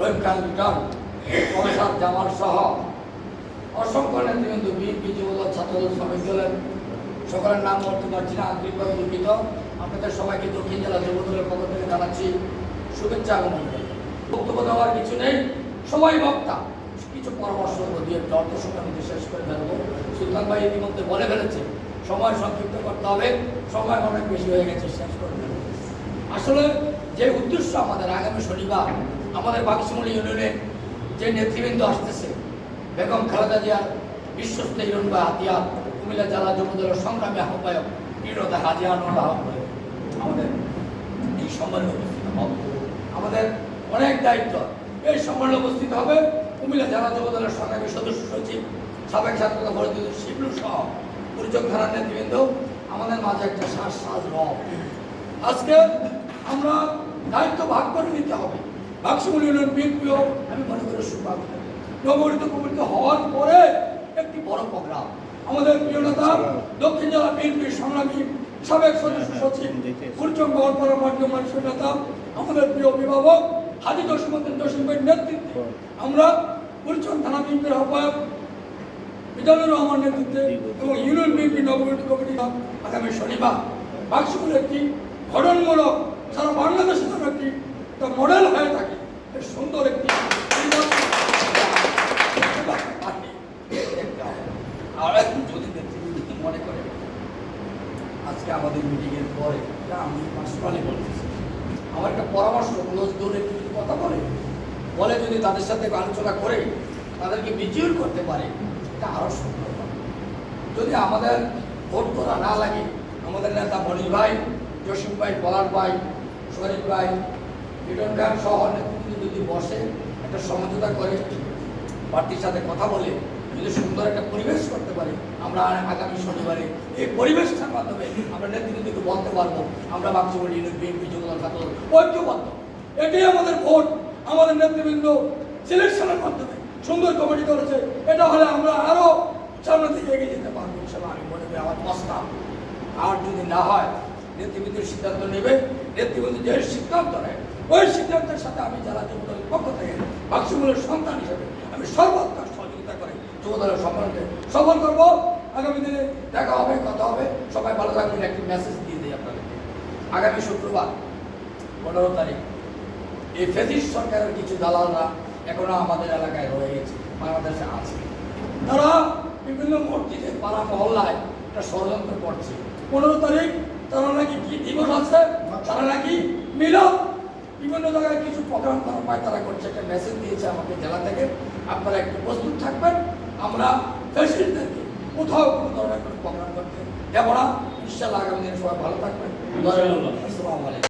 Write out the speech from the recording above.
রহিম Khan Liton professor Jamal সহ অসংখ্য নেতৃবৃন্দ, বিএনপি যুবদল, ছাত্রদল, শ্রমিক দলের সকলের নাম বলতে পারছি না আন্তরিকভাবে দুঃখিত। আপনাদের সবাইকে দক্ষিণ জেলা যুবদলের পক্ষ থেকে জানাচ্ছি শুভেচ্ছা এবং বক্তব্য দেওয়ার কিছু নেই, সবাই বক্তা। কিছু পরামর্শ দিয়ে সময় মধ্যে শেষ করে ফেলব। সুলতান ভাই ইতিমধ্যে বলে ফেলেছে, সময় সংক্ষিপ্ত করতে হবে, সময় অনেক বেশি হয়ে গেছে, শেষ করে ফেলব। আসলে যে উদ্দেশ্য আমাদের আগামী শনিবার আমাদের বাক্সমুলি ইউনিয়নে যে নেতৃবৃন্দ আসতেছে, বেগম খালেদা জিয়ার বিশ্বস্ত হিরণ বা হাতিয়ার কুমিল্লা জেলা যুবদলের সংগ্রামী আহ্বায়ক প্রিয়তা হাজিয়া নোলা আহ্বায়ক আমাদের এই সম্মেলনে উপস্থিত হবে। আমাদের অনেক দায়িত্ব। এই সম্মেলনে উপস্থিত হবে কুমিল্লা জেলা যুবদলের সংগ্রামী সদস্য সচিব, সাবেক ছাত্র ফরিদুল শিবলু সহ পরিচয় থানার নেতৃবৃন্দ। আমাদের মাঝে একটা শ্বাস শ্বাস আজকে আমরা দায়িত্ব ভাগ করে নিতে হবে। বাক্সমুল ইউনিয়ন বিএনপিও আমি মনে করি সুভাগ্য। নবগঠিত কমিটি হওয়ার পরে একটি বড় প্রোগ্রাম। আমাদের প্রিয় নেতা, দক্ষিণ জেলা বিএনপির সংগ্রামী সাবেক সদস্য সচিব কুরচম গড়পাড়া মাধ্যম মানুষের নেতা, আমাদের প্রিয় অভিভাবক হাজি জসীমুদ্দিন জসিম ভাইয়ের নেতৃত্বে আমরা কুরচম থানা বিএনপির আহ্বায়ক মিজানুর রহমান নেতৃত্বে এবং ইউনিয়ন বিএনপি নবগঠিত কমিটি আগামী শনিবার। বাক্সমুল একটি গঠনমূলক সারা বাংলাদেশের জন্য একটি একটা মডেল হয়ে থাকে। সুন্দর একটি আর যদি নেতৃবৃন্দ মনে করে, আজকে আমাদের মিটিংয়ের পরে আমি পার্সোনালি বলতেছি। আমার একটা পরামর্শ দূরে যদি কথা বলে বলে যদি তাদের সাথে আলোচনা করে, তাদেরকে বিজিউর করতে পারে, এটা আরও সুন্দর যদি আমাদের ভোট করা না লাগে, আমাদের নেতা মনির ভাই, জসিম ভাই পলার ভাই, শরীফ ভাই খান সহ নেতৃত্ব যদি বসে একটা সমঝোতা করে, পার্টির সাথে কথা বলে, যদি সুন্দর একটা পরিবেশ করতে পারি, আমরা আগামী শনিবারে এই পরিবেশটার মাধ্যমে আমরা নেতৃত্বকে বলতে পারব, আমরা ভাবছি বলি বিএনপি, যুবদল ছাত্র ঐক্যবদ্ধ। এটাই আমাদের ভোট, আমাদের নেতৃবৃন্দ সিলেকশনের মাধ্যমে সুন্দর কমিটি করেছে। এটা হলে আমরা আরও সামনে থেকে এগিয়ে যেতে পারব ইনশাল্লাহ আমি মনে করি আমার প্রস্তাব। আর যদি না হয় নেতৃবৃন্দের সিদ্ধান্ত নেবে, নেতৃবৃন্দ যে সিদ্ধান্ত নেয় ওই সিদ্ধান্তের সাথে আমি যারা যুবদলের পক্ষ থেকে বাক্সমূলের সন্তান হিসেবে আমি সর্বাত্মক সহযোগিতা করে যুবদলের সম্মানকে সফল করব। আগামী দিনে দেখা হবে, কথা হবে। সবাই ভালো থাকবেন, একটি মেসেজ দিয়ে দিই আপনাদেরকে। আগামী শুক্রবার, পনেরো তারিখ, এই ফেদিস সরকারের কিছু দালালরা এখনও আমাদের এলাকায় রয়ে গেছে বাংলাদেশে আছে। তারা বিভিন্ন মসজিদে, পাড়া মহল্লায় একটা ষড়যন্ত্র করছে। পনেরো তারিখ তারা নাকি কি দিবস আছে? তারা নাকি মিলন বিভিন্ন জায়গায় কিছু প্রোগ্রাম করা পায় তারা করছে একটা মেসেজ দিয়েছে আমাকে জেলা থেকে আপনারা একটু প্রস্তুত থাকবেন আমরা কোথাও কোনো ধরনের কোনো প্রোগ্রাম করতে দেবো না। ইনশাল্লাহ আগামী দিনে সবাই ভালো থাকবেন। আসসালামু আলাইকুম।